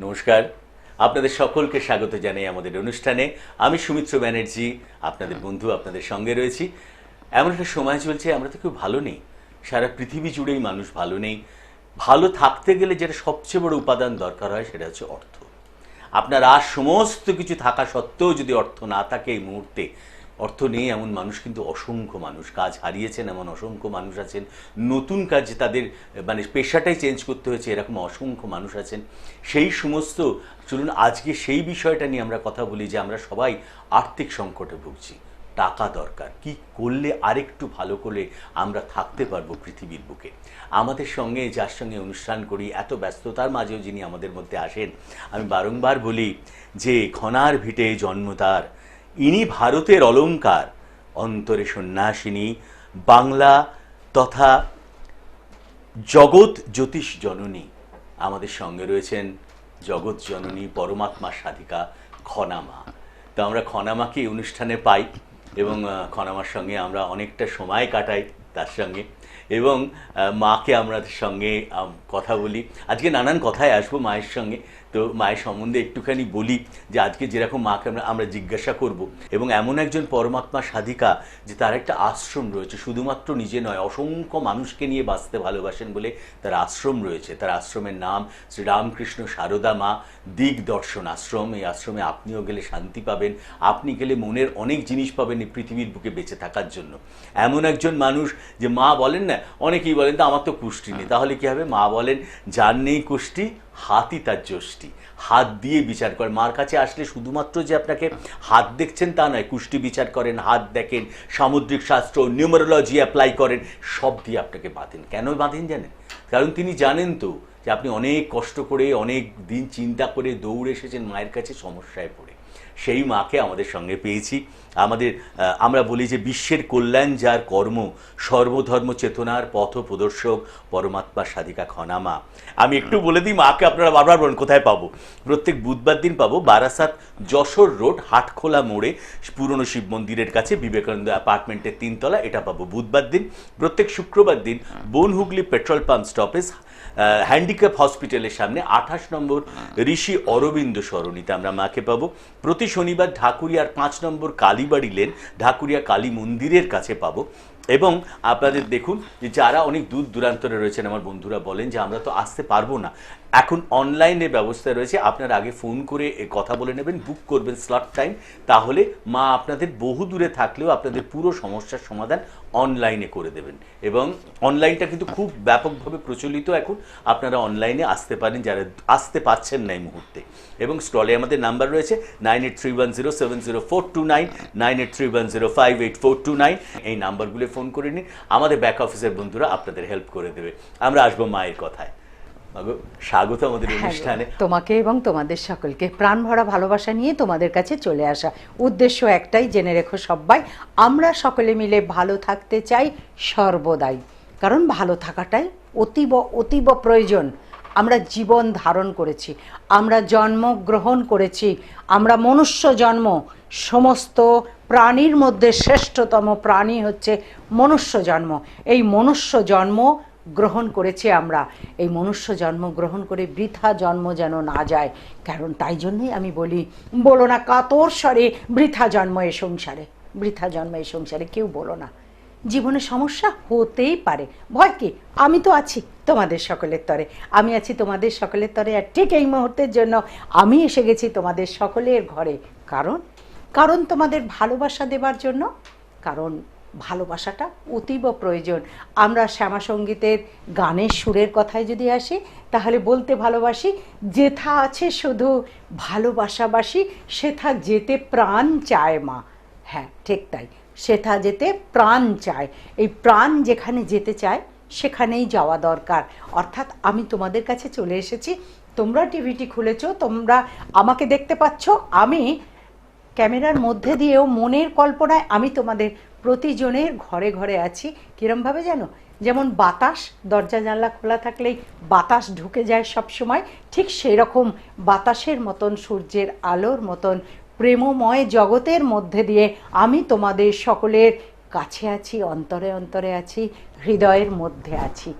নমস্কার। আপনাদের সকলকে স্বাগত জানাই আমাদের অনুষ্ঠানে। আমি সুমিত্র ব্যানার্জি, আপনাদের বন্ধু, আপনাদের সঙ্গে রয়েছি। এমন একটা সময় চলছে, আমরা তো কেউ ভালো নেই। সারা পৃথিবী জুড়েই মানুষ ভালো নেই। ভালো থাকতে গেলে যেটা সবচেয়ে বড় উপাদান দরকার হয়, সেটা হচ্ছে অর্থ। আপনার আর সমস্ত কিছু থাকা সত্ত্বেও যদি অর্থ না থাকে এই মুহূর্তে অর্থ নেই, এমন মানুষ কিন্তু অসংখ্য মানুষ। কাজ হারিয়েছেন, এমন অসংখ্য মানুষ আছেন। নতুন কাজে তাদের মানে পেশাটাই চেঞ্জ করতে হয়েছে, এরকম অসংখ্য মানুষ আছেন। সেই সমস্ত, চলুন আজকে সেই বিষয়টা নিয়ে আমরা কথা বলি যে আমরা সবাই আর্থিক সংকটে ভুগছি। টাকা দরকার। কি করলে আরেকটু ভালো করে আমরা থাকতে পারব পৃথিবীর বুকে? আমাদের সঙ্গে, যার সঙ্গে অনুষ্ঠান করি, এত ব্যস্ততার মাঝেও যিনি আমাদের মধ্যে আসেন, আমি বারংবার বলি যে খনার ভিটে জন্ম তার। ইনি ভারতের অলংকার, অন্তরে সন্ন্যাসিনী, বাংলা তথা জগৎ জ্যোতিষ জননী। আমাদের সঙ্গে রয়েছেন জগৎ জননী পরমাত্মা সাধিকা খনামা। তো আমরা খনামাকে অনুষ্ঠানে পাই এবং খনামার সঙ্গে আমরা অনেকটা সময় কাটাই তার সঙ্গে এবং মাকে আমাদের সঙ্গে কথা বলি। আজকে নানান কথায় আসব মায়ের সঙ্গে। তো মায়ের সম্বন্ধে একটুখানি বলি যে আজকে যেরকম মাকে আমরা আমরা জিজ্ঞাসা করব এবং এমন একজন পরমাত্মা সাধিকা যে তার একটা আশ্রম রয়েছে। শুধুমাত্র নিজে নয়, অসংখ্য মানুষকে নিয়ে বাঁচতে ভালোবাসেন বলে তার আশ্রম রয়েছে। তার আশ্রমের নাম শ্রীরামকৃষ্ণ সারদা মা দিক দর্শন আশ্রম। এই আশ্রমে আপনিও গেলে শান্তি পাবেন। আপনি গেলে মনের অনেক জিনিস পাবেন এই পৃথিবীর বুকে বেঁচে থাকার জন্য। এমন একজন মানুষ যে মা বলেন না, অনেকেই বলেন, তো আমার তো কুষ্টি নেই। তাহলে কি হবে? মা বলেন, যার নেই কুষ্টি হাতই তার যষ্টি। হাত দিয়ে বিচার করেন। মার কাছে আসলে শুধুমাত্র যে আপনাকে হাত দেখছেন তা নয়, কুষ্টি বিচার করেন, হাত দেখেন, সামুদ্রিক শাস্ত্র, নিউমারোলজি অ্যাপ্লাই করেন, সব দিয়ে আপনাকে বাঁধেন। কেন বাঁধেন জানেন? কারণ তিনি জানেন তো যে আপনি অনেক কষ্ট করে, অনেক দিন চিন্তা করে দৌড়ে এসেছেন, মায়ের কাছে সমস্যায় পড়ে সেই মাকে আমাদের সঙ্গে পেয়েছি। আমাদের আমরা বলি যে বিশ্বের কল্যাণ যার কর্ম সর্বধর্ম চেতনার পথ প্রদর্শক পরমাত্মা সাধিকা খনামা। আমি একটু বলে দিই মাকে আপনারা বারবার বলেন কোথায় পাবো? প্রত্যেক বুধবার দিন পাবো বারাসাত যশোর রোড হাটখোলা মোড়ে পুরনো শিব মন্দিরের কাছে বিবেকানন্দ অ্যাপার্টমেন্টের তিনতলা এটা পাবো বুধবার দিন। প্রত্যেক শুক্রবার দিন Bonhooghly petrol pump stoppage handicap হসপিটালের সামনে আঠাশ নম্বর ঋষি অরবিন্দ সরণিতে আমরা মাকে পাবো। প্রতি শনিবার ঢাকুরিয়ার পাঁচ নম্বর কালীবাড়ি লেন ঢাকুরিয়া কালী মন্দিরের কাছে পাবো। এবং আপনাদের দেখুন যে যারা অনেক দূর দূরান্তরে রয়েছেন, আমার বন্ধুরা বলেন যে আমরা তো আসতে পারব না। এখন অনলাইনে ব্যবস্থা রয়েছে, আপনারা আগে ফোন করে কথা বলে নেবেন বুক করবেন স্লট টাইম তাহলে মা আপনাদের বহু দূরে থাকলেও আপনাদের পুরো সমস্যার সমাধান অনলাইনে করে দেবেন। এবং অনলাইনটা কিন্তু খুব ব্যাপকভাবে প্রচলিত এখন, আপনারা অনলাইনে আসতে পারেন, যারা আসতে পাচ্ছেন না এই মুহূর্তে। এবং স্টলে আমাদের নাম্বার রয়েছে nine eight three one zero seven zero four two nine nine eight three one zero five eight four two nine. এই নাম্বারগুলো ফোন করে নিন আমাদের ব্যাক অফিসের বন্ধুরা আপনাদের হেল্প করে দেবে। আমরা আসব মায়ের কথায়। স্বাগত আমাদের অনুষ্ঠানে। তোমাকে এবং তোমাদের সকলকে। প্রাণ ভরা ভালোবাসা নিয়ে তোমাদের কাছে চলে আসা। উদ্দেশ্য একটাই জেনে রেখো সবাই আমরা সকলে মিলে ভালো থাকতে চাই সর্বদাই। কারণ ভালো থাকাটাই অতীব অতীব প্রয়োজন। আমরা জীবন ধারণ করেছি, আমরা জন্মগ্রহণ করেছি, আমরা মনুষ্য জন্ম, সমস্ত প্রাণীর মধ্যে শ্রেষ্ঠতম প্রাণী হচ্ছে মনুষ্য জন্ম। এই মনুষ্য জন্ম গ্রহণ করেছি আমরা। এই মনুষ্য জন্ম গ্রহণ করে বৃথা জন্ম যেন না যায়। কারণ তাই জন্যই আমি বলি, বলো না কাতর স্বরে, বৃথা জন্ম এ সংসারে। বৃথা জন্ম এ সংসারে কেউ বলো না। জীবনে সমস্যা হতেই পারে। ভয় কি? আমি তো আছি তোমাদের সকলের তরে। আমি আছি তোমাদের সকলের তরে আর ঠিক এই মুহূর্তের জন্য আমি এসে গেছি তোমাদের সকলের ঘরে। কারণ? কারণ তোমাদের ভালোবাসা দেবার জন্য। কারণ ভালোবাসাটা অতীব প্রয়োজন। আমরা শ্যামা সঙ্গীতের গানের সুরের কথায় যদি আসি, তাহলে বলতে ভালোবাসি, যেথা আছে শুধু ভালোবাসাবাসি, সেথা যেতে প্রাণ চায় মা। হ্যাঁ ঠিক তাই। সেথা যেতে প্রাণ চায়। এই প্রাণ যেখানে যেতে চায়, সেখানেই যাওয়া দরকার। অর্থাৎ আমি তোমাদের কাছে চলে এসেছি। তোমরা টিভিটি খুলেছো, তোমরা আমাকে দেখতে পাচ্ছ। আমি ক্যামেরার মধ্যে দিয়েও মনের কল্পনায় আমি তোমাদের প্রতিজনের ঘরে ঘরে আছি। কিরমভাবে জানো? যেমন বাতাস, দরজা জানলা খোলা থাকলেই বাতাস ঢুকে যায় সব সময় ঠিক সেই রকম বাতাসের মতন, সূর্যের আলোর মতন প্রেমময় জগতের মধ্যে দিয়ে আমি তোমাদের সকলের কাছে আছি, অন্তরে অন্তরে আছি, হৃদয়ের মধ্যে আছি।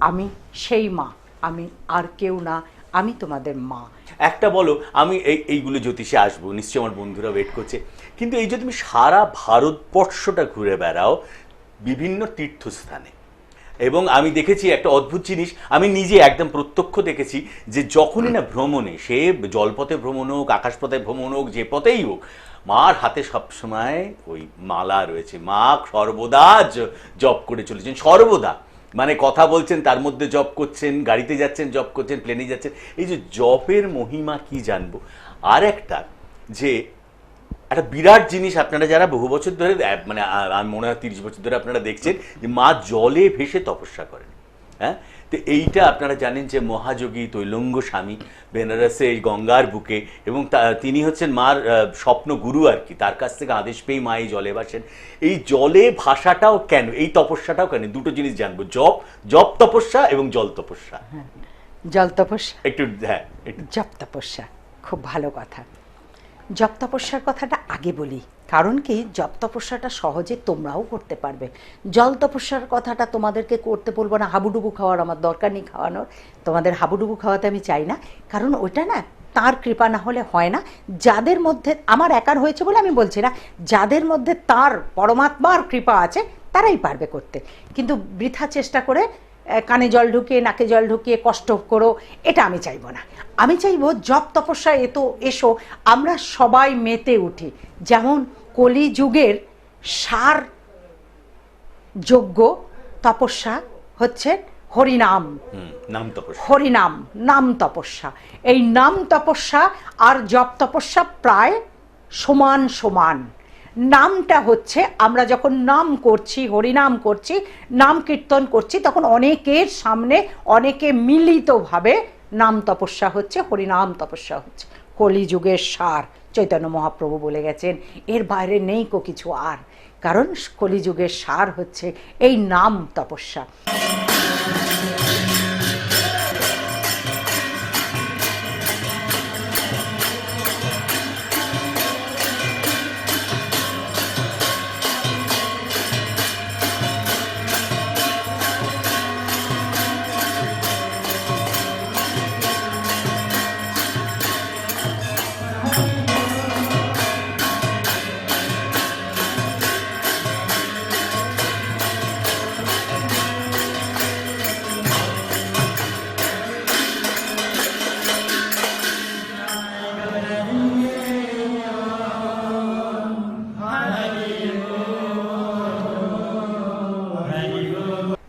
আমি সেই মা, আমি আর কেউ না, আমি তোমাদের মা। একটা বলো, আমি এই, এইগুলো জ্যোতিষে আসব, নিশ্চয়ই আমার বন্ধুরা ওয়েট করছে। কিন্তু এই যে তুমি সারা ভারতবর্ষটা ঘুরে বেড়াও, বিভিন্ন তীর্থস্থানে এবং আমি দেখেছি একটা অদ্ভুত জিনিস, আমি নিজে একদম প্রত্যক্ষ দেখেছি যে যখনই না ভ্রমণে, সে জলপথে ভ্রমণ হোক, আকাশপথে ভ্রমণ হোক, যে পথেই হোক, মার হাতে সবসময় ওই মালা রয়েছে। মা সর্বদা জপ করে চলেছেন। সর্বদা। মানে কথা বলছেন, তার মধ্যে জব করছেন, গাড়িতে যাচ্ছেন জব করছেন প্লেনে যাচ্ছেন। এই যে জপের মহিমা কি জানব? আর একটা যে একটা বিরাট জিনিস আপনারা যারা বহু বছর ধরে মানে আমি মনে হয় তিরিশ বছর ধরে আপনারা দেখছেন যে মা জলে ভেসে তপস্যা করেন হ্যাঁ? তো এইটা আপনারা জানেন যে মহাযোগী তৈলঙ্গ স্বামী বেনারসে এই গঙ্গার বুকে এবং তিনি হচ্ছেন মার স্বপ্ন গুরু আর কি। তার কাছ থেকে আদেশ পেয়ে মা এই জলে ভাসেন। এই জলে ভাষাটাও কেন? এই তপস্যাটাও কেন? দুটো জিনিস জানব। জপ জপ তপস্যা এবং জল তপস্যা। জল তপস্যা। একটু হ্যাঁ একটু। জপ তপস্যা খুব ভালো কথা। জপ তপস্যার কথাটা আগে বলি। কারণ কি, জপ তপস্যাটা সহজে তোমরাও করতে পারবে। জল তপস্যার কথাটা তোমাদেরকে করতে বলব না, হাবুডুবু খাওয়ার আমার দরকার নেই খাওয়ানোর। তোমাদের হাবুডুবু খাওয়াতে আমি চাই না। কারণ ওইটা না, তার কৃপা না হলে হয় না। যাদের মধ্যে আমার একার হয়েছে বলে আমি বলছি না, যাদের মধ্যে তার পরমাত্মার কৃপা আছে, তারাই পারবে করতে। কিন্তু বৃথা চেষ্টা করে কানে জল ঢুকিয়ে নাকে জল ঢুকিয়ে কষ্ট করো এটা আমি চাইব না। আমি চাইব জপ তপস্যা এত এসো আমরা সবাই মেতে উঠি। যেমন কলিযুগের সার যোগ্য তপস্যা হচ্ছে হরিনাম। নাম তপস্যা। হরিনাম নাম তপস্যা। এই নাম তপস্যা আর জপ তপস্যা প্রায় সমান সমান। নামটা হচ্ছে, আমরা যখন নাম করছি, হরিনাম করছি, নাম কীর্তন করছি, তখন অনেকের সামনে, অনেকে মিলিতভাবে নাম তপস্যা হচ্ছে, হরিনাম তপস্যা হচ্ছে। কলিযুগের সার, চৈতন্য মহাপ্রভু বলে গেছেন, এর বাইরে নেই কো কিছু আর। কারণ কলিযুগের সার হচ্ছে এই নাম তপস্যা।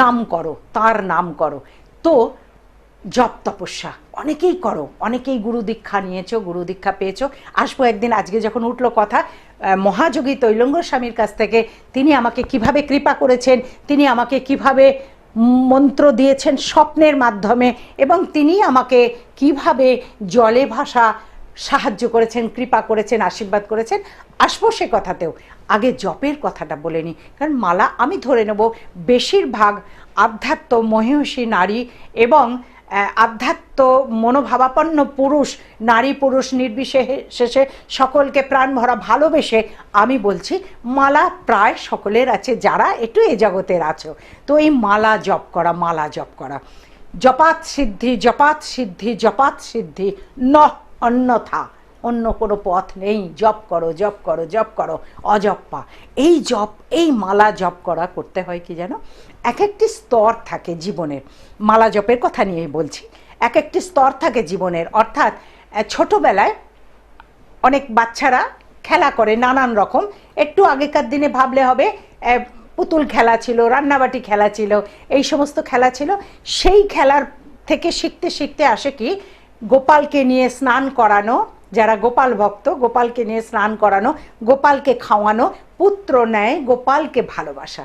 নাম করো, তার নাম করো। তো জপ তপস্যা, অনেকেই করো, অনেকেই গুরু দীক্ষা নিয়েছো, গুরু দীক্ষা পেয়েছ। আসব একদিন, আজকে যখন উঠল কথা মহাযোগী তৈলঙ্গ স্বামীর কাছ থেকে, তিনি আমাকে কীভাবে কৃপা করেছেন, তিনি আমাকে কীভাবে মন্ত্র দিয়েছেন স্বপ্নের মাধ্যমে, এবং তিনি আমাকে কীভাবে জলে ভাষা সাহায্য করেছেন, কৃপা করেছেন, আশীর্বাদ করেছেন। আসব সে কথাতেও। আগে জপের কথাটা বলে নিই কারণ মালা আমি ধরে নেব। বেশিরভাগ আধ্যাত্ম মহিষী নারী এবং আধ্যাত্ম মনোভাবাপন্ন পুরুষ, নারী পুরুষ নির্বিশেষে সকলকে প্রাণ ভরা ভালোবেসে আমি বলছি, মালা প্রায় সকলের আছে। যারা একটু এ জগতের আছো। তো এই মালা জপ করা, মালা জপ করা। জপাত সিদ্ধি জপাত সিদ্ধি জপাত সিদ্ধি, ন অন্যথা, অন্য কোনো পথ নেই। জপ করো জপ করো জপ করো, অজপ্পা। এই জপ, এই মালা জপ করা করতে হয় কি জানো? এক একটি স্তর থাকে জীবনের। মালা জপের কথা নিয়ে বলছি। এক একটি স্তর থাকে জীবনের। অর্থাৎ ছোটবেলায় অনেক বাচ্চারা খেলা করে নানান রকম। একটু আগেকার দিনে ভাবলে হবে পুতুল খেলা ছিল, রান্নাবাটি খেলা ছিল, এই সমস্ত খেলা ছিল। সেই খেলার থেকে শিখতে শিখতে আসে কি গোপালকে নিয়ে স্নান করানো, যারা গোপাল ভক্ত, গোপালকে নিয়ে স্নান করানো, গোপালকে খাওয়ানো, পুত্র নেয়, গোপালকে ভালোবাসা।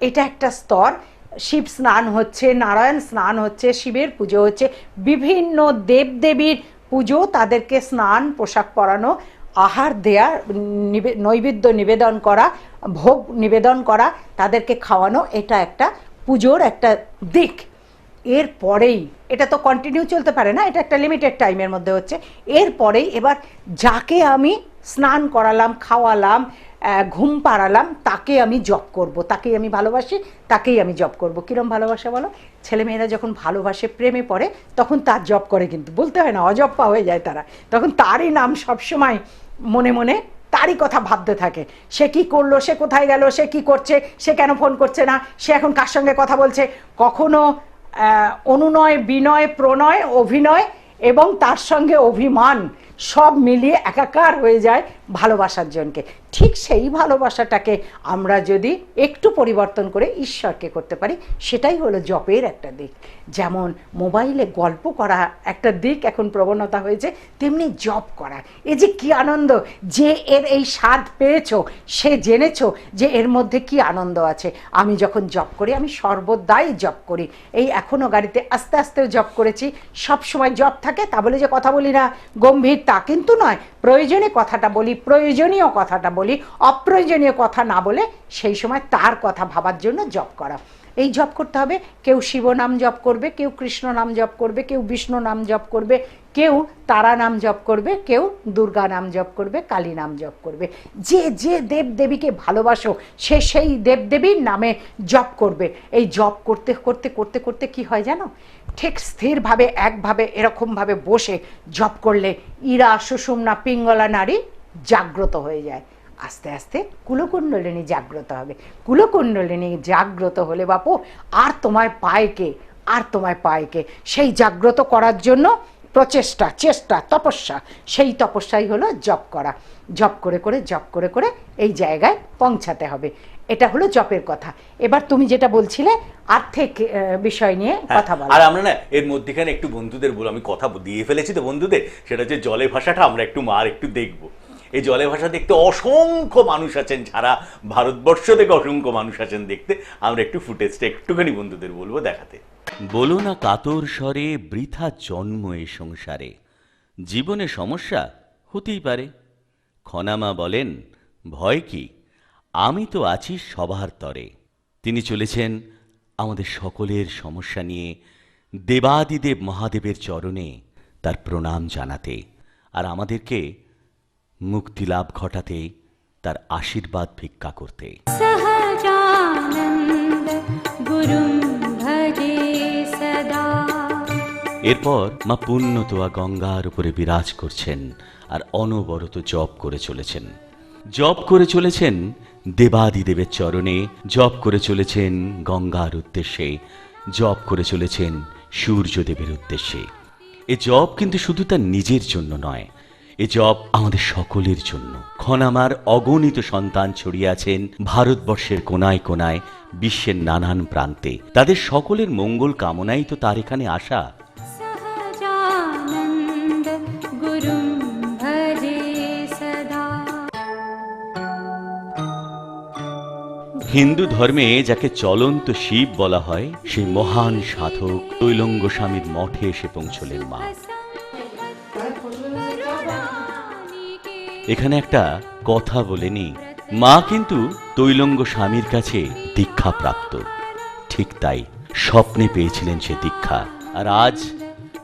এটা একটা স্তর। শিব স্নান হচ্ছে, নারায়ণ স্নান হচ্ছে, শিবের পুজো হচ্ছে, বিভিন্ন দেবদেবীর পুজো তাদেরকে স্নান, পোশাক পরানো, আহার দেয়া, নিবে- নৈবেদ্য নিবেদন করা, ভোগ নিবেদন করা, তাদেরকে খাওয়ানো, এটা একটা পুজোর একটা দিক। এর পরেই এটা তো কন্টিনিউ চলতে পারে না, এটা একটা লিমিটেড টাইমের মধ্যে হচ্ছে, এরপরেই এবার যাকে আমি স্নান করালাম, খাওয়ালাম ঘুম পাড়ালাম, তাকে আমি জব করব, তাকেই আমি ভালোবাসি, তাকেই আমি জব করব। কিরম ভালোবাসা বলো? ছেলেমেয়েরা যখন ভালোবাসে, প্রেমে পড়ে, তখন তার জব করে কিন্তু, বলতে হয় না অজপ্পা হয়ে যায় তারা। তখন তারই নাম সবসময় মনে মনে তারই কথা ভাবতে থাকে। সে কি করল, সে কোথায় গেল, সে কি করছে, সে কেন ফোন করছে না, সে এখন কার সঙ্গে কথা বলছে? কখনো অনুনয় বিনয় প্রণয় অভিনয় এবং তার সঙ্গে অভিমান সব মিলিয়ে একাকার হয়ে যায়। ভালোবাসার জনকে। ঠিক সেই ভালোবাসাটাকে আমরা যদি একটু পরিবর্তন করে ঈশ্বরকে করতে পারি, সেটাই হলো জপের একটা দিক। যেমন মোবাইলে গল্প করা একটা দিক এখন প্রবণতা হয়েছে, তেমনি জপ করা। এ যে কি আনন্দ, যে এর এই স্বাদ পেয়েছ, সে জেনেছো যে এর মধ্যে কি আনন্দ আছে। আমি যখন জব করি, আমি সর্বদাই জব করি। এই এখনও গাড়িতে আস্তে আস্তেও জব করেছি। সব সময় জব থাকে, তা বলে যে কথা বলি না। গম্ভীর তা কিন্তু নয় প্রয়োজনে কথাটা বলি, প্রয়োজনীয় কথাটা বলি, অপ্রয়োজনীয় কথা না বলে সেই সময় তার কথা ভাবার জন্য জব করা। এই জপ করতে হবে। কেউ শিব নাম জপ করবে, কেউ কৃষ্ণ নাম জপ করবে, কেউ বিষ্ণু নাম জপ করবে, কেউ তারা নাম জপ করবে, কেউ দুর্গা নাম জপ করবে, কালী নাম জপ করবে। যে যে দেব দেবীকে ভালোবাসো, সে সেই দেব দেবীর নামে জপ করবে। এই জপ করতে করতে করতে করতে কি হয় জানো? ঠিক স্থিরভাবে, একভাবে, এরকমভাবে বসে জপ করলে ইরা, সুষুম্না, পিঙ্গলা নারী জাগ্রত হয়ে যায়। আস্তে আস্তে কুলকুণ্ডলিনী জাগ্রত হবে। কুলকুণ্ডলিনী জাগ্রত হলে বাপু আর তোমায় পায় কে আর তোমায় পায় কে সেই জাগ্রত করার জন্য প্রচেষ্টা চেষ্টা তপস্যা সেই তপস্যাই হলো জপ করা। জপ করে করে জপ করে করে এই জায়গায় পৌঁছাতে হবে। এটা হলো জপের কথা। এবার তুমি যেটা বলছিলে আর্থিক বিষয় নিয়ে হ্যাঁ, কথা বলো। আর আমরা না এর মধ্যেখানে একটু বন্ধুদের বল আমি কথা দিয়ে ফেলেছি তো বন্ধুদের সেটা হচ্ছে জলে ভাষাটা আমরা একটু মার একটু দেখব। এই জলে ভাষা দেখতে অসংখ্য মানুষ আছেন, সারা ভারতবর্ষ থেকে অসংখ্য মানুষ আছেন দেখতে। আমরা একটু ফুটেজটা একটুখানি বন্ধুদের বলব দেখাতে। বলো না কাতর স্বরে বৃথা জন্ম এ সংসারে। জীবনে সমস্যা হতেই পারে। খনামা বলেন, ভয় কি? আমি তো আছি সবার তরে। তিনি চলেছেন আমাদের সকলের সমস্যা নিয়ে, দেবাদিদেব মহাদেবের চরণে তার প্রণাম জানাতে। আর আমাদেরকে মুক্তি লাভ ঘটাতে তার আশীর্বাদ ভিক্ষা করতে। এরপর মা পুণ্যতোয়া গঙ্গার উপরে বিরাজ করছেন আর অনবরত জপ করে চলেছেন। জপ করে চলেছেন দেবাদিদেবের চরণে জপ করে চলেছেন গঙ্গার উদ্দেশ্যে জপ করে চলেছেন সূর্যদেবের উদ্দেশ্যে। এ জব কিন্তু শুধু তার নিজের জন্য নয় এ জব আমাদের সকলের জন্য। ক্ষণামার অগণিত সন্তান ছড়িয়ে আছেন ভারতবর্ষের কোনায় কোনায় বিশ্বের নানান প্রান্তে। তাদের সকলের মঙ্গল কামনাই তো তার এখানে আসা। হিন্দু ধর্মে যাকে চলন্ত শিব বলা হয় সেই মহান সাধক তৈলঙ্গ স্বামীর মঠে এসে পৌঁছলেন মা। এখানে একটা কথা বলেনি মা কিন্তু তৈলঙ্গ স্বামীর কাছে দীক্ষা প্রাপ্ত ঠিক তাই স্বপ্নে পেয়েছিলেন সে দীক্ষা। আর আজ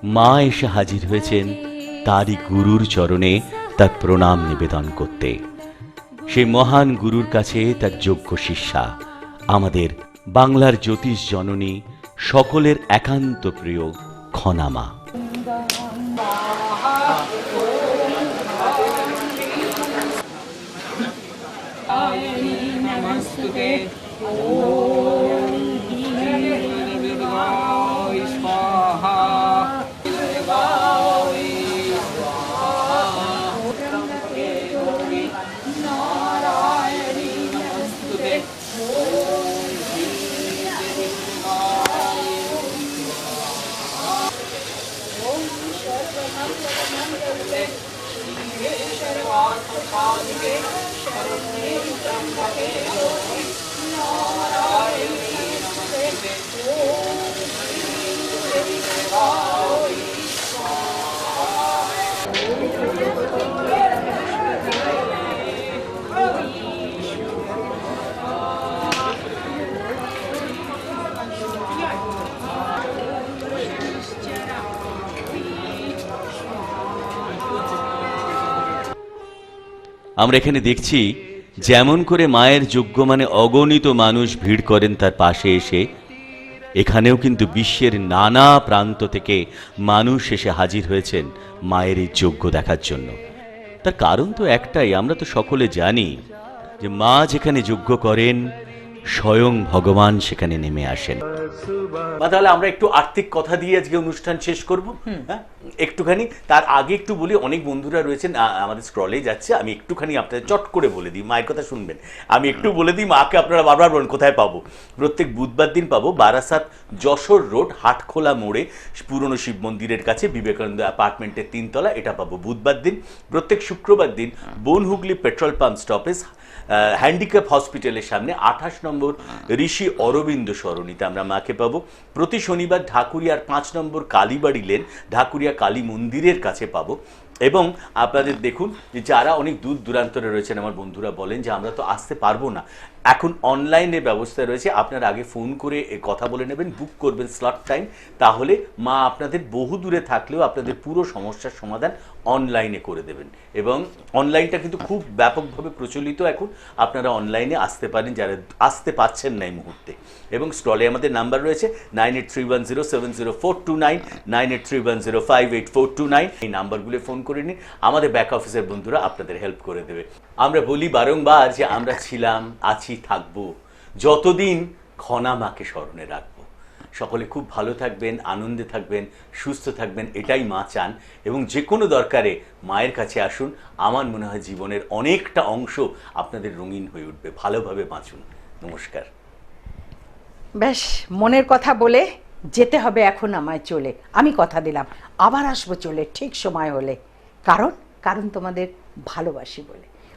মা এসে হাজির হয়েছেন তারই গুরুর চরণে তার প্রণাম নিবেদন করতে। সেই মহান গুরুর কাছে তার যোগ্য শিষ্যা। আমাদের বাংলার জ্যোতিষ জননী সকলের একান্ত প্রিয় খনামা। 그게 오. আমরা এখানে দেখছি, যেমন করে মায়ের যোগ্য মানে অগণিত মানুষ ভিড় করেন তার পাশে এসে, এখানেও কিন্তু বিশ্বের নানা প্রান্ত থেকে মানুষ এসে হাজির হয়েছেন মায়ের এই যোগ্য দেখার জন্য। তার কারণ তো একটাই, আমরা তো সকলে জানি যে মা যেখানে যোগ্য করেন স্বয়ং ভগবান সেখানে নেমে আসেন। বা তাহলে আমরা একটু আর্থিক কথা দিয়ে আজকে অনুষ্ঠান শেষ করব? হ্যাঁ? একটুখানি তার আগে একটু বলি অনেক বন্ধুরা রয়েছেন আমাদের স্ক্রলে যাচ্ছে আমি একটুখানি আপনাদের চট করে বলে দিই মায়ের কথা শুনবেন। আমি একটু বলে দিই মাকে আপনারা বারবার বলেন কোথায় পাবো? প্রত্যেক বুধবার দিন পাবো বারাসাত যশোর রোড হাটখোলা মোড়ে পুরনো শিব মন্দিরের কাছে বিবেকানন্দ অ্যাপার্টমেন্টের তিনতলা এটা পাবো বুধবার দিন। প্রত্যেক শুক্রবার দিন Bonhooghly petrol pump stoppage handicap হসপিটালের সামনে আঠাশ নম্বর ঋষি অরবিন্দ সরণিতে আমরা মাকে পাবো। প্রতি শনিবার ঢাকুরিয়ার পাঁচ নম্বর কালীবাড়ি লেন ঢাকুরিয়া কালী মন্দিরের কাছে পাবো। এবং আপনাদের দেখুন যে যারা অনেক দূর দূরান্তরে রয়েছেন, আমার বন্ধুরা বলেন যে আমরা তো আসতে পারব না। এখন অনলাইনে ব্যবস্থা রয়েছে। আপনারা আগে ফোন করে কথা বলে নেবেন বুক করবেন স্লট টাইম তাহলে মা আপনাদের বহু দূরে থাকলেও আপনাদের পুরো সমস্যার সমাধান অনলাইনে করে দেবেন। এবং অনলাইনটা কিন্তু খুব ব্যাপকভাবে প্রচলিত এখন। আপনারা অনলাইনে আসতে পারেন, যারা আসতে পাচ্ছেন না এই মুহূর্তে। এবং স্টলে আমাদের নাম্বার রয়েছে nine eight three one zero seven zero four two nine nine eight three one zero five eight four two nine এই নাম্বারগুলো ফোন করে নিন। আমাদের ব্যাক অফিসের বন্ধুরা আপনাদের হেল্প করে দেবে। আমরা বলি বারংবার যে আমরা ছিলাম, আছি থাকব। যতদিন খনা মাকে স্মরণে রাখব। সকলে খুব ভালো থাকবেন, আনন্দে থাকবেন, সুস্থ থাকবেন, এটাই মা চান। এবং যে কোনো দরকারে মায়ের কাছে আসুন, আমার মনে হয় জীবনের অনেকটা অংশ আপনাদের রঙিন হয়ে উঠবে। ভালোভাবে বাঁচুন। নমস্কার। ব্যাস মনের কথা বলে যেতে হবে এখন আমায় চলে। আমি কথা দিলাম। আবার আসব চলে ঠিক সময় হলে। কারণ কারণ তোমাদের ভালোবাসি বলে।